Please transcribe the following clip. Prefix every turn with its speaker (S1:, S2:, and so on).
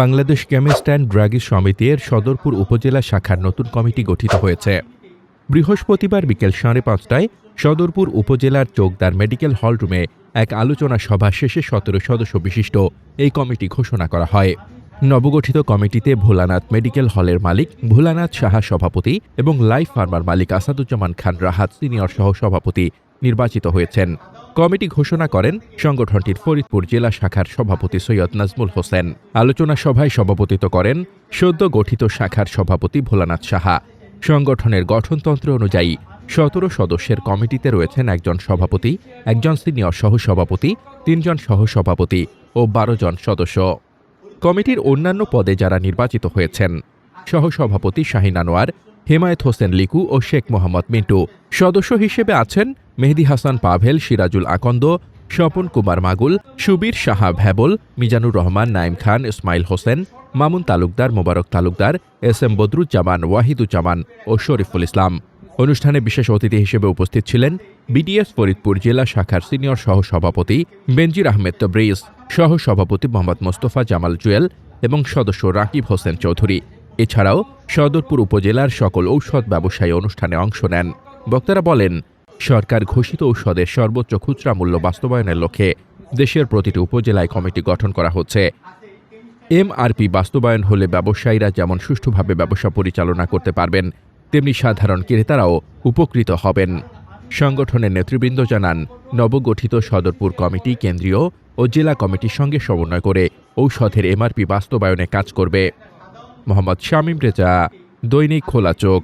S1: Bangladesh chemist and ড্রাগি সমিতির সদরপুর উপজেলা শাখার নতুন কমিটি গঠিত হয়েছে বৃহস্পতিবার বিকেল সাড়ে পাঁচটায় সদরপুর উপজেলার চোকদার মেডিকেল হল রুমে এক আলোচনা সভা শেষে সতেরো সদস্য বিশিষ্ট এই কমিটি ঘোষণা করা হয় নবগঠিত কমিটিতে ভোলানাথ মেডিকেল হলের মালিক ভোলানাথ সাহা সভাপতি এবং লাইফ ফার্মার মালিক আসাদুজ্জামান খান রাহাত সিনিয়র সহ সভাপতি নির্বাচিত হয়েছেন কমিটি ঘোষণা করেন সংগঠনটির ফরিদপুর জেলা শাখার সভাপতি সৈয়দ নাজমুল হোসেন আলোচনা সভায় সভাপতিত্ব করেন সদ্য গঠিত শাখার সভাপতি ভোলানাথ সাহা সংগঠনের গঠনতন্ত্র অনুযায়ী সতেরো সদস্যের কমিটিতে রয়েছেন একজন সভাপতি একজন সিনিয়র সহসভাপতি তিনজন সহসভাপতি ও বারো জন সদস্য কমিটির অন্যান্য পদে যারা নির্বাচিত হয়েছেন সহসভাপতি শাহিন আনোয়ার হেমায়েত হোসেন লিকু ও শেখ মোহাম্মদ মিন্টু সদস্য হিসেবে আছেন মেহেদি হাসান পাভেল সিরাজুল আকন্দ স্বপন কুমার মাগুল সুবীর সাহা ভ্যাবল মিজানুর রহমান নাইম খান ইসমাইল হোসেন মামুন তালুকদার মোবারক তালুকদার এস এম বদরুজ্জামান ওয়াহিদুজ্জামান ও শরীফুল ইসলাম অনুষ্ঠানে বিশেষ অতিথি হিসেবে উপস্থিত ছিলেন বিডিএস ফরিদপুর জেলা শাখার সিনিয়র সহসভাপতি বেনজির আহমেদ তব্রিজ সহসভাপতি মোহাম্মদ মোস্তফা জামাল জুয়েল এবং সদস্য রাকিব হোসেন চৌধুরী এছাড়াও সদরপুর উপজেলার সকল ঔষধ ব্যবসায়ী অনুষ্ঠানে অংশ নেন বক্তারা বলেন সরকার ঘোষিত ঔষধের সর্বোচ্চ খুচরা মূল্য বাস্তবায়নের লক্ষ্যে দেশের প্রতিটি উপজেলায় কমিটি গঠন করা হচ্ছে এমআরপি বাস্তবায়ন হলে ব্যবসায়ীরা যেমন সুষ্ঠুভাবে ব্যবসা পরিচালনা করতে পারবেন তেমনি সাধারণ ক্রেতারাও উপকৃত হবেন সংগঠনের নেতৃবৃন্দ জানান নবগঠিত সদরপুর কমিটি কেন্দ্রীয় ও জেলা কমিটির সঙ্গে সমন্বয় করে ঔষধের এমআরপি বাস্তবায়নে কাজ করবে মোহাম্মদ শামীম রেজা দৈনিক খোলা চোখ